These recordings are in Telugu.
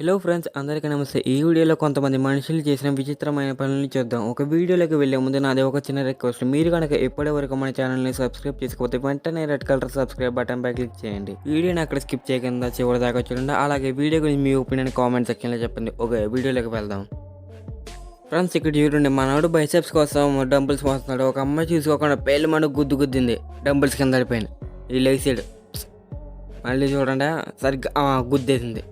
హలో ఫ్రెండ్స్ అందరికీ నమస్తే. ఈ వీడియోలో కొంతమంది మనుషులు చేసిన విచిత్రమైన పనులను చూద్దాం. ఒక వీడియోలోకి వెళ్ళే ముందు నాది ఒక చిన్న రిక్వెస్ట్ మీరు కనుక ఇప్పటి వరకు మన ఛానల్ని సబ్స్క్రైబ్ చేసుకోకపోతే వెంటనే రెడ్ కలర్ సబ్స్క్రైబ్ బటన్ పై క్లిక్ చేయండి. వీడియోని అక్కడ స్కిప్ చేయకుండా చివరి దాకా చూడండి. అలాగే వీడియో గురించి మీ ఒపీనియన్ కామెంట్ సెక్షన్లో చెప్పండి. ఓకే వీడియోలోకి వెళ్దాం. ఫ్రెండ్స్ ఇక్కడ చూడండి మనవాడు బైసెప్స్ కోసం డంబుల్స్ మోస్తున్నాడు. ఒక అమ్మాయి చూసుకోకుండా పేలు మనకు గుద్దు గుద్దింది. డంబుల్స్ కింద పడిపోయింది. ఈ లెగ్ సైడ్ మళ్ళీ చూడండి సరిగ్గా గుద్దేసింది.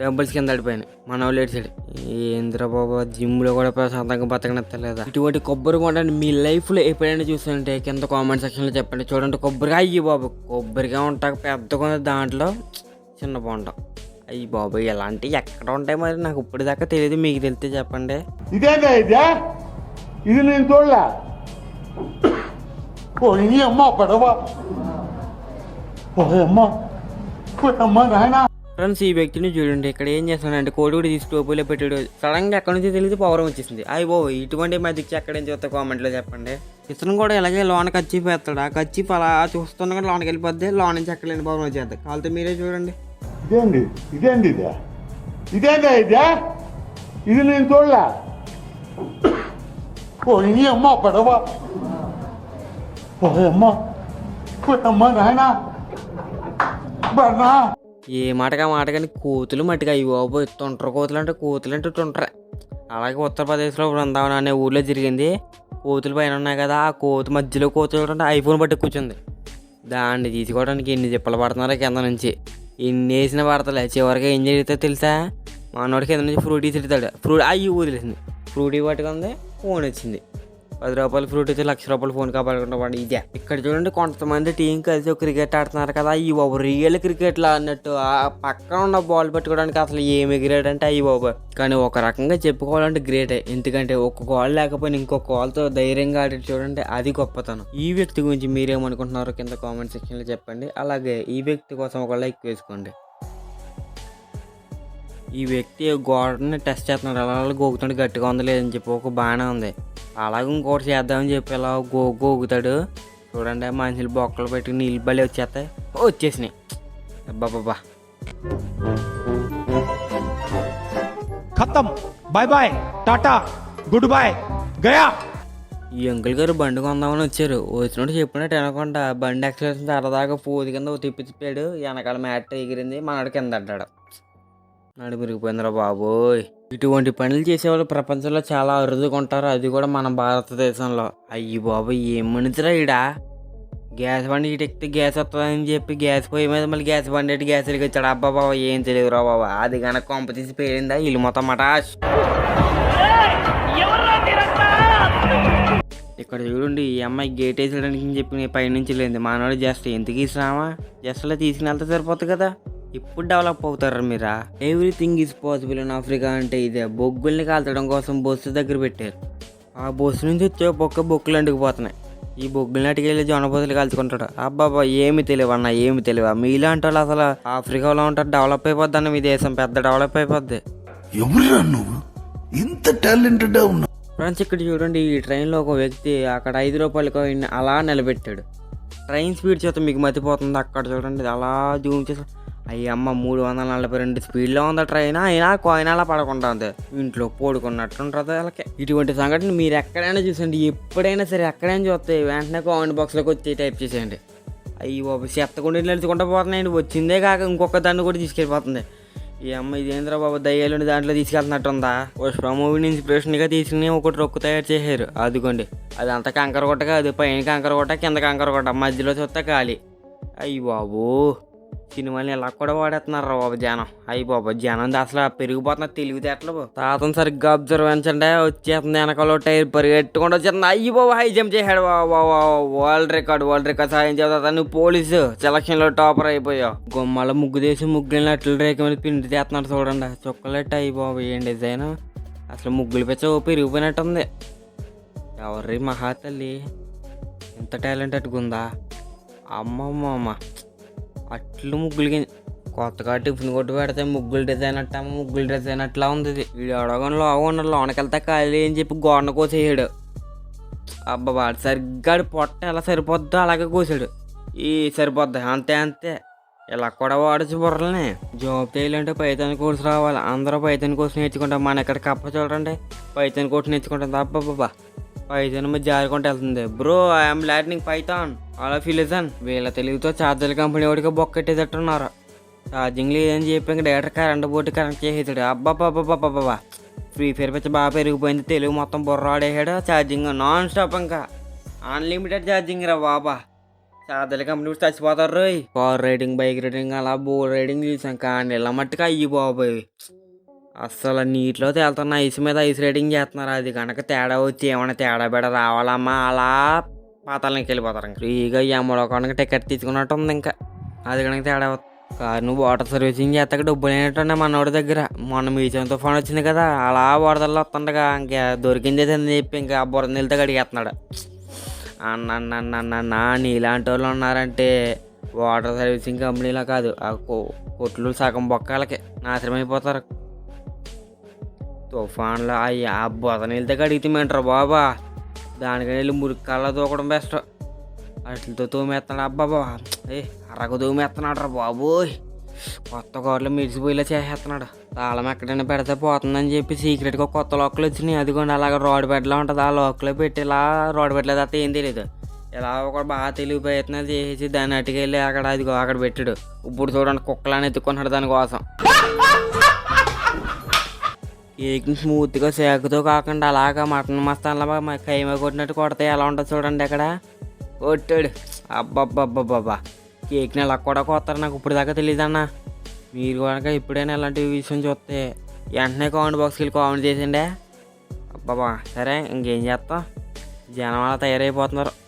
టెంపుల్స్ కింద పడిపోయినాయి మన వాళ్ళు ఏడ్చాడు ఏంద్ర బాబు జిమ్లో కూడా ప్రశాంతంగా బతకనెత్తలేదా? ఇటువంటి కొబ్బరి కొండండి మీ లైఫ్లో ఎప్పుడైనా చూస్తుంటే కింద కామెంట్ సెక్షన్లో చెప్పండి. చూడండి కొబ్బరిగా అయ్యి బాబు కొబ్బరిగా ఉంటాక పెద్దగా ఉంది దాంట్లో చిన్న బొండం అయ్యి బాబు ఇలాంటివి ఎక్కడ ఉంటాయి మరి? నాకు ఇప్పుడు దాకా తెలియదు మీకు తెలిస్తే చెప్పండి. ఇదేందా ఇదే? ఇది నేను చూడలే. ఓ అమ్మ పడవా. అమ్మ. అమ్మ నాయనా. ఫ్రెండ్స్ ఈ వ్యక్తిని చూడండి. ఇక్కడ ఏం చేస్తున్నాడంటే కోడి కూడా తీసి టోపీలో పెట్టాడు. సడన్గా ఎక్కడి నుంచి తెలియదు పవర్ వచ్చేసింది. అయ్యి బాబు ఇటువంటి మధ్యకి ఎక్కడ నుంచి వస్తే కామెంట్లో చెప్పండి. ఇతను కూడా ఇలాగే లోన కచ్చి పెడతాడు. ఆ కచ్చి అలా చూస్తున్నా లోనకి వెళ్ళిపోద్ది. లోన నుంచి ఎక్కడ లేని పవర్ వచ్చేద్ది కాలితో మీరే చూడండి. ఇదేంది ఇదేంది ఇదే? ఇదేందా ఇదే? ఇది నేను చూడలే. పోయి అమ్మ పడవ? పోయమ్మ పోయమ్మ నాయనా. బర్నా. ఏ మాటగా మాట కానీ కోతులు మట్టిగా అయ్యి బాబు తుంటర కోతులు అంటే కోతులు అంటే తుంటరే. అలాగే ఉత్తరప్రదేశ్లో బృందావనం అనే ఊర్లో జరిగింది. కోతులు పైన ఉన్నాయి కదా ఆ కోతి మధ్యలో కోతులు అంటే ఐఫోన్ పట్టి కూర్చుంది. దాన్ని తీసుకోవడానికి ఎన్ని తిప్పలు పడుతున్నారో కింద నుంచి. ఎన్ని వేసిన పడతలే. చివరికి ఏం జరిగితే తెలుసా? మనోడికి కింద నుంచి ఫ్రూటీ తిడతాడు. ఫ్రూట్ అయ్యి వదిలేసింది ఫ్రూటీ పట్టుకుంది ఫోన్ వచ్చింది. పది రూపాయలు ఫ్రూట్ అయితే లక్ష రూపాయలు ఫోన్ కాపాడుకుంటా ఇదే. ఇక్కడ చూడండి కొంతమంది టీం కలిసి ఒక క్రికెట్ ఆడుతున్నారు కదా. ఈ బాబు రియల్ క్రికెట్లో అన్నట్టు. ఆ పక్కన ఉన్న బాల్ పెట్టుకోవడానికి అసలు ఏమి గ్రేట్ అంటే అయ్యి బాబు. కానీ ఒక రకంగా చెప్పుకోవాలంటే గ్రేటే ఎందుకంటే ఒక గోల్ లేకపోయినా ఇంకో గోల్తో ధైర్యంగా ఆడి చూడండి అది గొప్పతనం. ఈ వ్యక్తి గురించి మీరేమనుకుంటున్నారో కింద కామెంట్ సెక్షన్లో చెప్పండి. అలాగే ఈ వ్యక్తి కోసం ఒక లైక్ వేసుకోండి. ఈ వ్యక్తి గోడని టెస్ట్ చేస్తున్నాడు. అలా గోగుతాడు గట్టిగా ఉంది లేదని చెప్పి ఒక బాగానే ఉంది. అలాగే ఇంకోటి చేద్దామని చెప్పి ఇలా గో గోగుతాడు చూడండి మనుషులు బొక్కలు పెట్టి నీళ్ళు బలి వచ్చేస్తాయి. వచ్చేసినాయి. అబ్బాబ్బా ఖతం. Bye bye tata. Good bye Gaya. ఈ అంకుల్ గారు బండి కొందామని వచ్చారు. వచ్చినట్టు చెప్పినట్టు వినకుండా బండి ఎక్సలేషన్ తరదాగా పూది కింద తిప్పి తిప్పాడు. వెనకాల మ్యాట్ ఎగిరింది. మనడు కింద అడ్డాడు నడిమిరిగిపోయిందిరా బాబోయ్. ఇటువంటి పనులు చేసేవాళ్ళు ప్రపంచంలో చాలా అరుదుగా ఉంటారు అది కూడా మన భారతదేశంలో. అయ్యి బాబోయ్ ఏం మనిషిరా ఈడ? గ్యాస్ బండి ఇటు ఎక్కితే గ్యాస్ వస్తుందని చెప్పి గ్యాస్ పొయ్యి మీద మళ్ళీ గ్యాస్ బండి ఎట్టి గ్యాస్ వెలిగించాడు అబ్బా బాబా ఏం తెలియదురా బాబా. అది కనుక కొంప తీసి పేరిందా ఇల్లు మొత్తం మటాష్. ఇక్కడ చూడండి ఈ అమ్మాయి గేట్ వేసేయడానికి చెప్పి నేను పైనుంచి లేదు మానవాడు జస్ట్ ఎందుకు ఇస్తామా జస్ట్ అలా తీసుకుని వెళ్తే సరిపోతుంది కదా. ఇప్పుడు డెవలప్ అవుతారా మీరా? Everything is possible in Africa అంటే ఇదే బొగ్గుల్ని కాల్చడం కోసం బొస్సు దగ్గర పెట్టారు. ఆ బొస్సు నుంచి వచ్చే బొక్క బొక్కులు అంటుకుపోతున్నాయి ఈ బొగ్గులు అటుకెళ్ళి జొన్నపోతులు కాల్చుకుంటాడు. అబ్బాబా ఏమి తెలియవు అన్న ఏమి తెలియవా మీలాంటి వాళ్ళు అసలు ఆఫ్రికాలో ఉంటారు డెవలప్ అయిపోద్ది అన్న మీ దేశం పెద్ద డెవలప్ అయిపోద్ది. ఎవరురా నువ్వు? ఇంత టాలెంటెడ్ ఉన్నావు. ఫ్రెండ్స్ ఇక్కడ చూడండి ఈ ట్రైన్లో ఒక వ్యక్తి అక్కడ ఐదు రూపాయల కాయిన్ అలా నిలబెట్టాడు. ట్రైన్ స్పీడ్ చేత మీకు మతిపోతుంది అక్కడ చూడండి అలా జూమ్ చేసి అయ్యమ్మ మూడు వందల నలభై రెండు స్పీడ్లో ఉంది ట్రైన్. అయినా కాయిన్ అలా పడకుండా ఉంది. ఇంట్లో పోడుకున్నట్టు అలాగే వాళ్ళకి. ఇటువంటి సంఘటన మీరు ఎక్కడైనా చూసండి ఎప్పుడైనా సరే ఎక్కడైనా చూస్తే వెంటనే కామెంట్ బాక్స్లోకి వచ్చి టైప్ చేసేయండి. అయ్యి బాబు చెత్తకుండా నడుచుకుంటూ పోతున్నాయండి. వచ్చిందే కాక ఇంకొక దాన్ని కూడా తీసుకెళ్ళిపోతుంది. ఈ అమ్మ ఇదేంద్రా బాబు దయ్యాలని దాంట్లో తీసుకెళ్తున్నట్టు ఉందా పుష్ప మూవీని ఇన్స్పిరేషన్గా తీసుకుని ఒకటి రొక్కు తయారు చేశారు. అదిగోండి. అది అంత కంకర కొట్టగా అది పైన కంకర కొట్ట కింద కంకర కొట్ట మధ్యలో చూస్తే ఖాళీ అయ్యి బాబు సినిమాని ఇలా కూడా వాడేస్తున్నారు బాబు జనం. అయ్యి బాబు జనం అసలు పెరిగిపోతున్నారు తెలివితేటలు తాతను సరిగ్గా అబ్జర్వించండి వచ్చేస్తుంది వెనకాల టైర్ పరిగెట్టుకుంటూ వచ్చేస్తుంది. అయ్యి బాబు హై జంప్ చేశాడు వరల్డ్ రికార్డ్ వరల్డ్ రికార్డ్ సాధించేదా నువ్వు పోలీసు సెలక్షన్లో టాపర్ అయిపోయావు. గుమ్మల ముగ్గు తీసి ముగ్గులు అట్లు రేఖ మీద పిండి తీస్తున్నాడు చూడండి. చుక్కలెట్ అయ్యి బాబు ఏం డిజైన్? అసలు ముగ్గులు పెచ్చ పెరిగిపోయినట్టుంది. ఎవర్రీ మహాతల్లి ఎంత టాలెంట్ అట్టుకుందా అమ్మమ్మమ్మ అట్లు ముగ్గులు కొత్తగా టిఫిన్ కొట్టు పెడితే ముగ్గులు డిజైన్ అట్ట ముగ్గులు డిజైన్ అట్లా ఉంది వీడు అడగని లోగా ఉన్నాడు లోనకెళ్తే ఖాళీ అని చెప్పి గోడన కోసేయడు అబ్బా వాడు సరిగ్గా పొట్ట ఎలా సరిపోద్దో అలాగే కోసాడు. ఈ సరిపోద్ది. అంతే అంతే. ఇలా కూడా వాడచ్చు బుర్రలనే. జాబ్ చేయాలంటే పైతన్ కోర్సు రావాలి. అందరూ పైతన్ కోర్సు నేర్చుకుంటాం మన ఇక్కడ కప్ప చూడండి. పైతన్ కోర్సు నేర్చుకుంటాం తప్ప పైథాన్ మీద జారుకుంటూ వెళ్తుంది. బ్రో ఐఎమ్ లర్నింగ్ పైథాన్ అలా ఫిలిజన్ వీళ్ళ తెలివితో ఛార్జర్ కంపెనీ వాడికి బొక్కెట్టేటట్టున్నారు. ఛార్జింగ్ లేదని చెప్పి ఇంకా డైరెక్ట్ కరెంట్ బోర్డు కనెక్ట్ చేసేసాడు. అబ్బాబ్బాబ్బాబ్బా ఫ్రీ ఫైర్ పిచ్చ బాగా పెరిగిపోయింది. తెలుగు మొత్తం బుర్ర ఆడేసాడు ఛార్జింగ్ నాన్ స్టాప్ ఇంకా. అన్లిమిటెడ్ ఛార్జింగ్ రా బాబా. చార్జర్ కంపెనీ కూడా చచ్చిపోతారు రోయ్. కార్ రైడింగ్ బైక్ రైడింగ్ అలా బోర్ రైడింగ్ చూసాం. కానీ ఇలా మట్టుకు అయ్యి బాబోయ్. అస్సలు నీటిలో తేలుతున్న ఐస్ మీద ఐస్ రైడింగ్ చేస్తున్నారు. అది కనుక తేడా వచ్చి ఏమైనా తేడా బెడ రావాలమ్మా అలా పాతాలకి వెళ్ళిపోతారు ఇంకా. ఫ్రీగా ఎమ్మడో కనుక టికెట్ తీసుకున్నట్టు ఉంది ఇంకా. అది కనుక తేడా కారు నువ్వు వాటర్ సర్వీసింగ్ చేస్తాక డబ్బులు అయినట్టున్నా మనోడి దగ్గర. మొన్న మీచం తుఫాన్ వచ్చింది కదా అలా వరదల్లో వస్తుండగా ఇంకా దొరికింది అని చెప్పి ఇంకా బురద నీళ్ళతో అడిగేస్తున్నాడు అన్న అన్న అన్న నీలాంటి వాళ్ళు ఉన్నారంటే వాటర్ సర్వీసింగ్ కంపెనీలో కాదు ఆ కొట్లు సగం బొక్కలకి నాశనం అయిపోతారు తుఫాన్లో అయ్యి ఆ బొద నీళ్ళతో కడిగితేమంటారు బాబా. దానికని వెళ్ళి మురికి కళ్ళ దూకడం బెస్ట్. వాటితో తోమేస్తున్నాడు అబ్బాబా ఏ అరగ తోమేస్తున్నాడు రా బాబోయ్. కొత్త కార్లు మిడిసిపోయేలా చేసేస్తున్నాడు తాళం ఎక్కడైనా పెడితే పోతుందని చెప్పి సీక్రెట్గా కొత్త లోకలు వచ్చినాయి. అదిగోండి అలాగ రోడ్ బెడ్లో ఉంటుంది. ఆ లోకలో పెట్టి ఇలా రోడ్ బెడ్లో తప్ప ఏం తెలియదు ఇలా ఒక బాగా తెలివి ప్రయత్నాలు చేసి దాన్ని అటుకెళ్ళి అక్కడ అదిగో అక్కడ పెట్టాడు. ఇప్పుడు చూడండి కుక్కలని ఎత్తుకున్నాడు దానికోసం. కేక్ని స్మూత్గా సేకుతో కాకుండా అలాగా మటన్ మసాలా కైమ కొట్టినట్టు కొడితే ఎలా ఉంటుంది చూడండి అక్కడ కొట్టాడు. అబ్బబ్బబ్బబ్బబ్బా. కేక్ని ఎలా కూడా కొత్తారు నాకు ఇప్పుడు దాకా తెలియదన్నా మీరు కనుక ఎప్పుడైనా ఇలాంటి విషయం చూస్తే వెంటనే కామెంట్ బాక్స్కి వెళ్ళి కామెంట్ చేసిండే అబ్బాబా సరే ఇంకేం చేస్తాం? జనం అలా తయారైపోతున్నారు.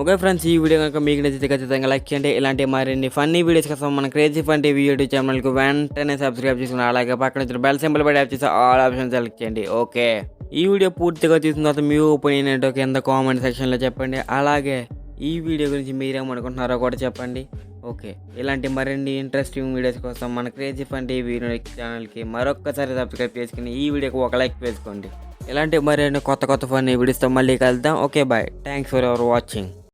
ఓకే ఫ్రెండ్స్ ఈ వీడియో కనుక మీకు నచ్చితే ఖచ్చితంగా లైక్ చేయండి. ఇలాంటి మరిన్ని ఫన్నీ వీడియోస్ కోసం మన క్రేజీ ఫన్ టీవీ యూట్యూబ్ ఛానల్కి వెంటనే సబ్స్క్రైబ్ చేసుకుని అలాగే పక్కన ఇచ్చిన బెల్ సింబల్ పడి యాప్ చేసి ఆల్ ఆప్షన్ సెలెక్ట్ చేయండి. ఓకే. ఈ వీడియో పూర్తిగా చూసిన తర్వాత మీ ఒపీనియన్ ఏంటో కింద కామెంట్ సెక్షన్లో చెప్పండి. అలాగే ఈ వీడియో గురించి మీరేమనుకుంటున్నారో కూడా చెప్పండి. ఓకే. ఇలాంటి మరిన్ని ఇంట్రెస్టింగ్ వీడియోస్ కోసం మన క్రేజీ ఫన్ టీవీ ఛానల్కి మరొక్కసారి సబ్స్క్రైబ్ చేసుకుని ఈ వీడియోకి ఒక లైక్ వేసుకోండి. ఇలాంటి మరిన్ని కొత్త కొత్త ఫన్నీ వీడియోస్తో మళ్ళీ కలుద్దాం. Okay bye thanks for our watching